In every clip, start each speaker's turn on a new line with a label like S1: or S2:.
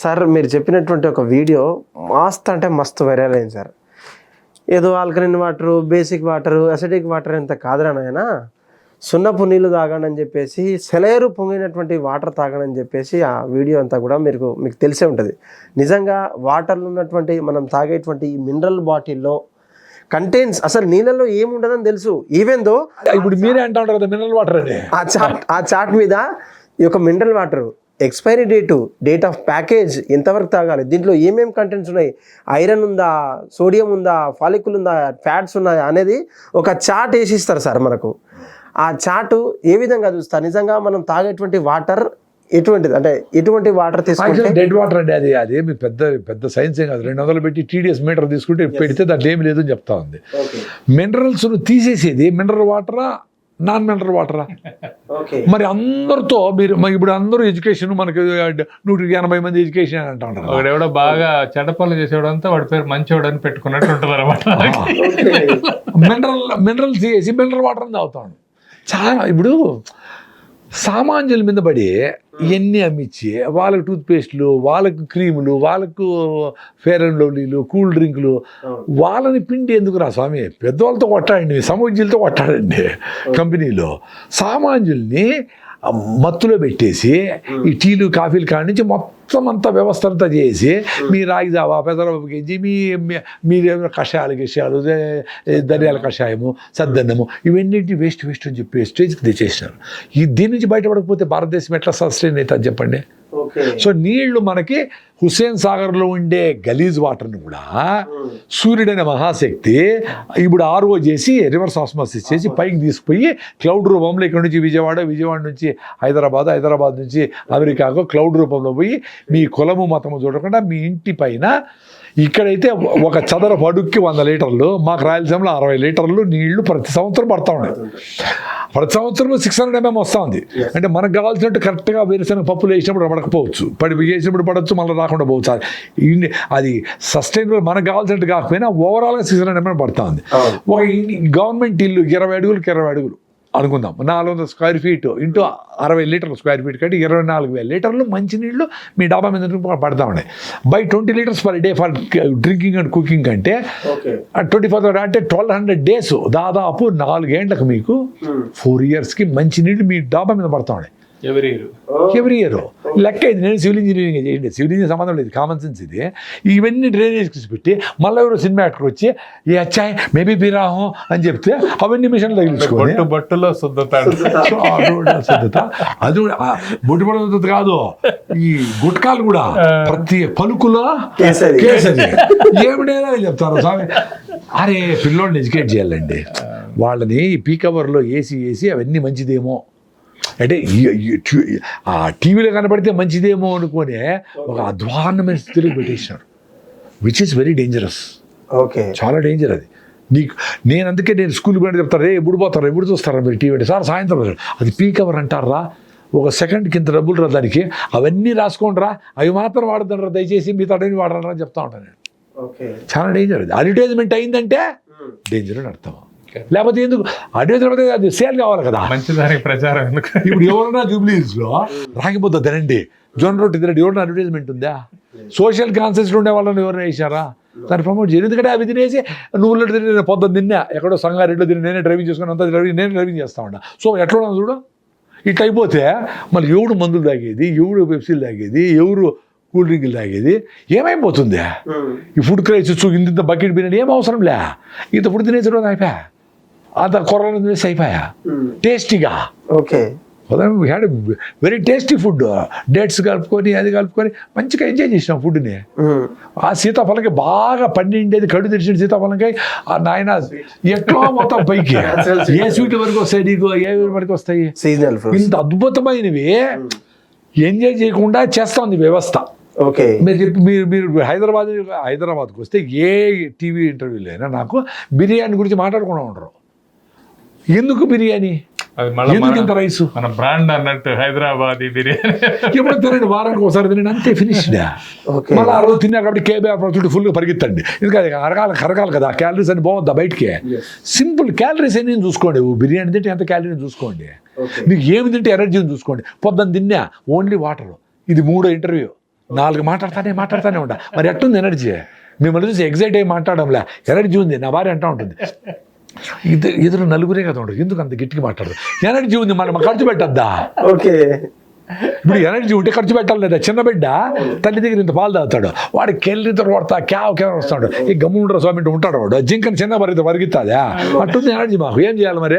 S1: Sir మీరు చెప్పినటువంటి ఒక వీడియో మస్త్ అంటే మస్తు వైరల్ అయింది సార్. ఏదో alkaline water basic water acidic water ఎంత కాదురా నాయన. సున్నపు నీళ్ళు తాగండి చెప్పేసి సెలయేరు పొంగినటువంటి వాటర్ తాగండి చెప్పేసి ఆ వీడియో అంతా కూడా మీకు మీకు తెలిసే ఉంటుంది. నిజంగా వాటర్లో ఉన్నటువంటి మనం తాగేటువంటి ఈ మినరల్ బాటిల్లో కంటెంట్స్ అసలు నీళ్ళలో ఏముండదని తెలుసు. ఈవెన్ దో
S2: ఇప్పుడు మీరే అంటా ఉంటారు కదా మినరల్ వాటర్ అని.
S1: ఆ చార్ట్ ఆ చార్ట్ మీద ఈ యొక్క mineral water expiry date date of package ఎంతవరకు తాగాలి? దీంట్లో ఏమేమి కంటెంట్స్ ఉన్నాయి? ఐరన్ ఉందా? సోడియం ఉందా? ఫాలికుల్ ఉందా? ఫ్యాట్స్ ఉన్నాయా? అనేది ఒక చార్ట్ వేసి ఇస్తారు సార్ మనకు. ఆ చార్ట్ ఏ విధంగా చూస్తారు? నిజంగా మనం తాగేటువంటి వాటర్ ఎటువంటిది? అంటే ఎటువంటి వాటర్ తీసుకుంటే?
S2: డెడ్ వాటర్ అండి అది అదేమి పెద్ద పెద్ద సైన్స్ ఏం కాదు. రెండు వందలు పెట్టి టీడీఎస్ మీటర్ తీసుకుంటే పెడితే దాంట్లో ఏమి లేదని చెప్తా ఉంది. మినరల్స్ తీసేసేది మినరల్ వాటరా నాన్ మినరల్ వాటరా?
S1: ఓకే.
S2: మరి అందరితో మీరు మరి ఇప్పుడు అందరూ ఎడ్యుకేషన్ మనకి నూటికి ఎనభై మంది ఎడ్యుకేషన్ అంటా ఉంటారు.
S3: ఒకడెవడో బాగా చెడ్డ పనులు చేసేవాడంతా వాడి పేరు మంచివాడు అని పెట్టుకున్నట్టు ఉంటుంది అనమాట
S2: మినరల్ మినరల్ తీసేసి మినరల్ వాటర్ అని తాగుతాను చాలా ఇప్పుడు సామాన్యుల మీద పడి ఇవన్నీ అమ్మించి వాళ్ళకి టూత్పేస్ట్లు వాళ్ళకు క్రీములు వాళ్ళకు ఫేర్ అండ్ లవ్లీలు కూల్ డ్రింకులు వాళ్ళని పిండి ఎందుకు రా స్వామి? పెద్దవాళ్ళతో కొట్టాడండి సమూజ్యులతో కొట్టాడండి కంపెనీలో. సామాన్యుల్ని మత్తులో పెట్టేసి ఈ టీలు కాఫీలు కాడి నుంచి మొత్తం అంతా వ్యవస్థ అంతా చేసి మీ రాగి జావా పెదరబాబు మీ మీ- మీరేమైనా కషాయాలు గిషాయాలు ధనియాల కషాయము సద్దన్నము ఇవన్నింటి వేస్ట్ వేస్ట్ అని చెప్పి స్టేజ్కి తెచ్చేసినారు. ఈ దీని నుంచి బయటపడకపోతే భారతదేశం ఎట్లా సస్టైన్ అవుతుంది చెప్పండి? సో నీళ్ళు మనకి హుస్సేన్ సాగర్లో ఉండే గలీజ్ వాటర్ని కూడా సూర్యుడైన మహాశక్తి ఇప్పుడు ఆర్ఓ చేసి రివర్స్ ఆస్మాసిస్ చేసి పైకి తీసుకుపోయి క్లౌడ్ రూపంలో ఇక్కడ నుంచి విజయవాడ విజయవాడ నుంచి హైదరాబాద్ హైదరాబాద్ నుంచి అమెరికాకు క్లౌడ్ రూపంలో పోయి మీ కులము మతము చూడకుండా మీ ఇంటి పైన ఇక్కడైతే ఒక చదరపు అడుక్కి వంద లీటర్లు మాకు రాయలసీమలో అరవై లీటర్లు నీళ్ళు ప్రతి సంవత్సరం పడతా ఉన్నాయి. ప్రతి సంవత్సరం సిక్స్ హండ్రెడ్ ఎంఎం వస్తూ ఉంది. అంటే మనకు కావాల్సినట్టు కరెక్ట్గా వేరుశనగ పప్పులు వేసినప్పుడు పడకపోవచ్చు. పడి వేసినప్పుడు పడవచ్చు మళ్ళీ రాకుండా పోవచ్చు. అది సస్టైనబుల్ మనకు కావాల్సినట్టు కాకపోయినా ఓవరాల్గా సిక్స్ హండ్రెడ్ ఎంఎం పడతా ఉంది.
S1: అవును.
S2: ఒక గవర్నమెంట్ ఇల్లు ఇరవై అడుగులకి ఇరవై అడుగులు. అనుకుందాం. నాలుగు వందల స్క్వేర్ ఫీట్ ఇంటూ అరవై లీటర్లు స్క్వేర్ ఫీట్ కంటే ఇరవై నాలుగు వేల లీటర్లు మంచినీళ్ళు మీ డాబా మీద పడతా ఉన్నాయి. By twenty litres per day for drinking and cooking అంటే ట్వంటీ ఫోర్ అంటే ట్వెల్వ్ హండ్రెడ్ డేస్ దాదాపు నాలుగేండ్లకు మీకు ఫోర్ ఇయర్స్కి మంచి నీళ్ళు మీ డాబా మీద పడతా ఉన్నాయి.
S3: ఎవరి ఇయర్
S2: ఎవ్రీ ఇయర్ లెక్క ఇది. నేను సివిల్ ఇంజనీరింగ్ చేయండి. సివిల్ ఇంజనీరింగ్ సంబంధం లేదు. కామన్ సెన్స్ ఇది. ఇవన్నీ డ్రైనేజ్ పెట్టి మళ్ళీ ఎవరో సినిమా యాక్టర్ వచ్చి ఏ అచ్చాయ్ మేబీ బిరాహం అని చెప్తే అవన్నీ మిషన్ తగిలించుకొని
S3: బొట్టు బొట్టులో
S2: రోడ్డు శుద్ధత. అది బొట్టు పడ శుద్ధత కాదు. ఈ గుట్కాలు కూడా ప్రతి పలుకులో
S1: కేసరి.
S2: చెప్తారు స్వామి. అరే పిల్లోడిని ఎడ్యుకేట్ చేయాలండి. వాళ్ళని ఈ పీకవర్లో వేసి వేసి అవన్నీ మంచిదేమో. అంటే ఆ టీవీలో కనబడితే మంచిదేమో అనుకునే ఒక అధ్వాన్నమైన స్థితిలో పెట్టేసినారు which is very dangerous
S1: okay.
S2: చాలా డేంజర్ అది. నీకు నేను అందుకే నేను స్కూల్కి పోయిన చెప్తాను రే ఎప్పుడు పోతారు ఎప్పుడు చూస్తారా మీరు టీవీ? అంటే సార్ సాయంత్రం వస్తారు." అది పీక్ అవర్ అంటారా? ఒక సెకండ్కి ఇంత డబ్బులు రా దానికి. అవన్నీ రాసుకోండిరా. అవి మాత్రం వాడతారా దయచేసి మీ తడని వాడరా అని చెప్తా ఉంటాను నేను.
S1: ఓకే.
S2: చాలా డేంజర్ అది. అడ్వర్టైజ్మెంట్ అయిందంటే డేంజర్ అని అర్థం. లేకపోతే ఎందుకు? అడ్వర్టైజ్మెంట్ అది సేల్ కావాలి కదా.
S3: మంచిదానికి ప్రచారం ఎందుకు?
S2: ఇప్పుడు ఎవరన్నా జూబ్లీస్లో రాగిపోతా తినండి. జొన్న రొట్టి తినండి. ఎవరన్నా అడ్వర్టైజ్మెంట్ ఉందా? సోషల్ కాన్సెన్స్ ఉండే వాళ్ళని ఎవరైనా వేసారా దాన్ని ప్రమోట్ చేయరు. ఎందుకంటే అవి తినేసి నువ్వులు తిని నేను పొద్దున్న తిన్నా ఎక్కడో సంగారెడ్డిలో తిని నేనే డ్రైవింగ్ చేసుకుని అంతా డ్రైవింగ్ నేను డ్రైవింగ్ చేస్తా ఉన్నా. సో ఎట్లా ఉన్నా చూడు? ఇట్లా అయిపోతే మళ్ళీ ఎవడు మందులు తాగేది ఎవడు పెప్సీలు తాగేది ఎవరు కూల్ డ్రింకులు తాగేది ఏమైపోతుంది? ఈ ఫుడ్ క్రైసిస్ ఇంత ఇంత బకెట్ బిర్యానీ ఏం అవసరం లే ఇంత ఫుడ్ తినేసడం అయిపోయా అంత కొరలు తినేసి అయిపోయా టేస్టీగా
S1: okay
S2: we had very tasty food dates కలుపుకొని అది కలుపుకొని మంచిగా ఎంజాయ్ చేసినాం ఫుడ్ని ఆ సీతాఫలంకాయ బాగా పండిండేది కడు తెరిచిన సీతాఫలంకాయ ఆ నాయన ఎట్లా మొత్తం పైకి? ఏ స్వీట్ వరకు వస్తాయి నీకు? ఏ వరకు వస్తాయి? ఇంత అద్భుతమైనవి ఎంజాయ్ చేయకుండా చేస్తుంది వ్యవస్థ.
S1: ఓకే
S2: మీరు చెప్పి మీరు మీరు హైదరాబాద్ హైదరాబాద్కి వస్తే ఏ టీవీ ఇంటర్వ్యూలో అయినా నాకు? బిర్యానీ గురించి మాట్లాడుకున్నా ఉంటారు ఎందుకు బిర్యానీ?
S3: అది మళ్ళీ
S2: ఎందుకు ఇంత
S3: మన
S2: రైసు?
S3: మన బ్రాండ్ అన్నట్టు హైదరాబాద్ బిర్యానీ.
S2: ఎప్పుడు తినండి? వారానికి ఒకసారి తినండి. అంతే ఫినిష్డ్
S1: ఓకే.
S2: మళ్ళీ ఆ రోజు తిన్నా కాబట్టి కేబీఆర్ చుట్టూ ఫుల్గా పరిగెత్తండి. ఎందుకంటే అరగాలి కరగాలి కదా. క్యాలరీస్ అని బాగుందా బయటికి? సింపుల్ క్యాలరీస్ అని చూసుకోండి. బిర్యానీ తింటే ఎంత క్యాలరీ చూసుకోండి. మీకు ఏమి తింటే ఎనర్జీని చూసుకోండి. పొద్దున్న తిన్నా ఓన్లీ వాటర్ ఇది మూడో ఇంటర్వ్యూ నాలుగు మాట్లాడతానే మాట్లాడతానే ఉంటా మరి ఎట్టుంది ఎనర్జీ మిమ్మల్ని చూసి ఎగ్జైట్ అయ్యి మాట్లాడంలే ఎనర్జీ ఉంది. నా భార్య అంటా ఉంటుంది. ఇద్దరు ఇద్దరు నలుగురే కదా ఉండదు ఎందుకు అంత గట్టిగా మాట్లాడదు ఎనర్జీ ఉంది మనం ఖర్చు పెట్టద్దా?
S1: ఓకే.
S2: ఇప్పుడు ఎనర్జీ ఉంటే ఖర్చు పెట్టాలి లేదా? చిన్న బిడ్డ తల్లి దగ్గర ఇంత పాలు తాగుతాడు. వాడికి కెళ్ళి కొడతా క్యావ్ క్యావ్ వస్తాడు. ఈ గమ్ముండ్ర స్వామి ఉంటాడు వాడు. జింకని చిన్న పరిగెత్త పరిగెత్తాదా? అట్టుంది ఎనర్జీ మాకు. ఏం చేయాలి మరి?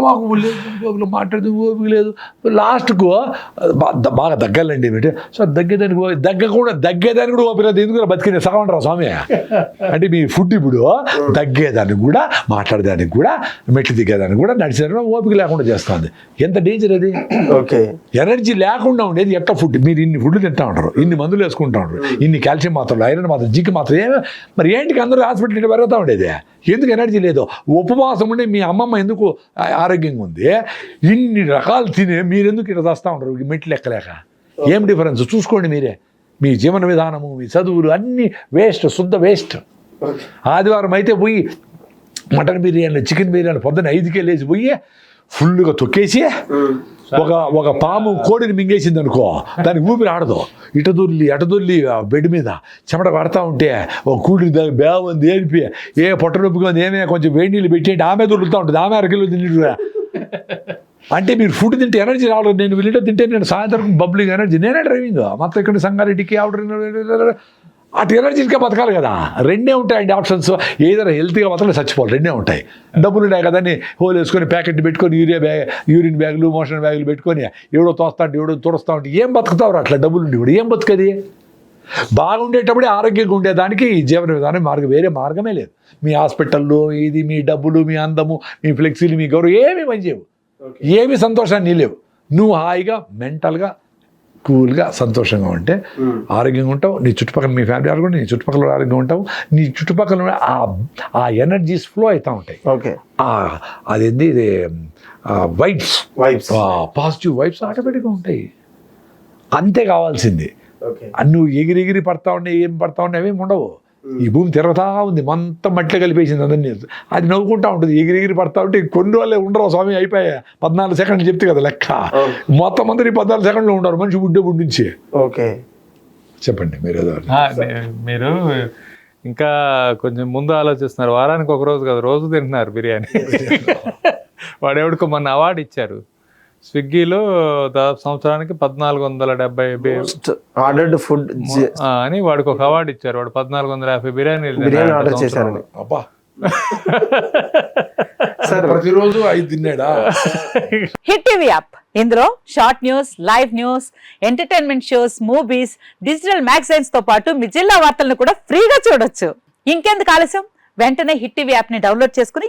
S2: మాకు మాట్లాడితే ఓపిక లేదు. లాస్ట్కు బాగా దగ్గాలండి ఏమిటి? సో దగ్గేదానికి ఓ- దగ్గ కూడా దగ్గేదానికి కూడా ఓపిక లేదు. ఎందుకు బతికింది? సగమంటారా స్వామి. అంటే మీ ఫుడ్ ఇప్పుడు దగ్గేదానికి కూడా మాట్లాడేదానికి కూడా మెట్లు దిగేదానికి కూడా నడిచేదానికి ఓపిక లేకుండా చేస్తుంది. ఎంత డేంజర్ అది?
S1: ఓకే.
S2: ఎనర్జీ లేకుండా ఉండేది ఎట్లా ఫుడ్. మీరు ఇన్ని ఫుడ్ తింటా ఉంటారు ఇన్ని మందులు వేసుకుంటా ఉంటారు ఇన్ని కాల్షియం మాత్రలు ఐరన్ మాత్రం జింక్ మాత్రం ఏమి మరి ఏంటికి అందరూ హాస్పిటల్ పెరుగుతూ ఉండేది? ఎందుకు ఎనర్జీ లేదు? ఉపవాసం ఉండే మీ అమ్మమ్మ ఎందుకు ఆరోగ్యంగా ఉంది? ఇన్ని రకాలు తినే మీరు ఎందుకు ఇట్లా వస్తూ ఉంటారు? మెట్లు ఎక్కలేక? ఏం డిఫరెన్స్ చూసుకోండి మీరే. మీ జీవన విధానము మీ చదువులు అన్నీ వేస్ట్ శుద్ధ వేస్ట్ ఆదివారం అయితే పోయి మటన్ బిర్యానీ చికెన్ బిర్యానీ పొద్దున్న ఐదుకే లేచి పోయి ఫుల్గా తొక్కేసి ఒక ఒక పాము కోడిని మింగేసింది అనుకో దానికి ఊపిరి ఆడదు. ఇట దొల్లి అట దొల్లి ఆ బెడ్ మీద చెమట పడతా ఉంటే ఒక కూడికి దానికి బేవంది ఏడిపి ఏ పొట్ట నొప్పిగా ఉంది ఏమే కొంచెం వేడి నీళ్ళు పెట్టేయండి ఆమె దొరుకుతూ ఉంటుంది ఆమె అరకిలో తింటురా? అంటే మీరు ఫుడ్ తింటే ఎనర్జీ రావడం నేను వెళ్ళిలో తింటే నేను సాయంత్రం బబ్లింగ్ ఎనర్జీ నేనే డ్రైవింగ్ మొత్తం ఇక్కడ సంగారెడ్డికి ఆవిడ అటు ఎనర్జీగా బతకాలి కదా. రెండే ఉంటాయండి ఆప్షన్స్. ఏదైనా హెల్త్గా మాత్రం చచ్చిపోవాలి. రెండే ఉంటాయి. డబ్బులు ఉన్నాయి కదా అని హోల్ వేసుకొని ప్యాకెట్ పెట్టుకొని యూరియా బ్యాగ్ యూరిన్ బ్యాగులు మోషన్ బ్యాగులు పెట్టుకొని ఎవడో తోస్తా ఉంటే ఎవడో తుడుస్తా ఉంటే ఏం బతుకుతావు అట్లా డబ్బులు ఉండి ఇప్పుడు ఏం బతుకది? బాగుండేటప్పుడే ఆరోగ్యంగా ఉండేదానికి ఈ జీవన విధానం మార్గం వేరే మార్గమే లేదు. మీ హాస్పిటల్లో ఇది మీ డబ్బులు మీ అందము మీ ఫ్లెక్సీలు మీ గౌరవం ఏమీ పనిచేయవు. ఏమి సంతోషాన్ని లేవు నువ్వు హాయిగా మెంటల్గా కూల్గా సంతోషంగా ఉంటే ఆరోగ్యంగా ఉంటావు. నీ చుట్టుపక్కల మీ ఫ్యామిలీ ఆరోగ్యం నీ చుట్టుపక్కల ఆరోగ్యంగా ఉంటావు. నీ చుట్టుపక్కల ఆ ఆ ఎనర్జీస్ ఫ్లో అవుతూ ఉంటాయి.
S1: ఓకే.
S2: అదేంది ఇది వైబ్స్
S1: వైబ్స్
S2: పాజిటివ్ వైబ్స్ ఆటోమేటిక్గా ఉంటాయి. అంతే కావాల్సింది. నువ్వు ఎగిరి ఎగిరి పడతా ఉండే ఏం పడతా అవేం ఉండవు. ఈ భూమి తిరుగుతా ఉంది. మొత్తం మట్టిలో కలిపేసింది అందరినీ. అది నవ్వుకుంటా ఉంటుంది. ఎగిరి ఎగిరి పడతా ఉంటే కొన్ని వాళ్ళే ఉండరు స్వామి అయిపోయా పద్నాలుగు సెకండ్లు చెప్తే కదా లెక్క. మొత్తం అందరూ ఈ పద్నాలుగు సెకండ్లు ఉంటారు. మనిషి బుడ్డే బుడ్డి నుంచి
S1: ఓకే.
S2: చెప్పండి మీరు ఏదో
S3: మీరు ఇంకా కొంచెం ముందు ఆలోచిస్తున్నారు. వారానికి ఒక రోజు కదా. రోజు తింటున్నారు బిర్యానీ. వాడెవడికో మొన్న అవార్డు ఇచ్చారు. స్విగ్గీలో దాదాపు సంవత్సరానికి పద్నాలుగు వందల డెబ్బై
S1: ఆర్డర్డ్ ఫుడ్
S3: అని వాడికి ఒక అవార్డు ఇచ్చారు. వాడు పద్నాలుగు వందల యాభై బిర్యానీలు
S1: బిర్యానీ ఆర్డర్. చేశారని.
S2: అబ్బా. సార్ ప్రతిరోజు ఐదు తిన్నాడా?
S4: Hit TV app. ఇందులో short news live news entertainment shows movies digital మ్యాగజైన్స్తో పాటు మీ జిల్లా వార్తలను కూడా ఫ్రీగా చూడొచ్చు. ఇంకెందుకు ఆలస్యం? వెంటనే హిట్ టీవీ యాప్ని డౌన్లోడ్ చేసుకుని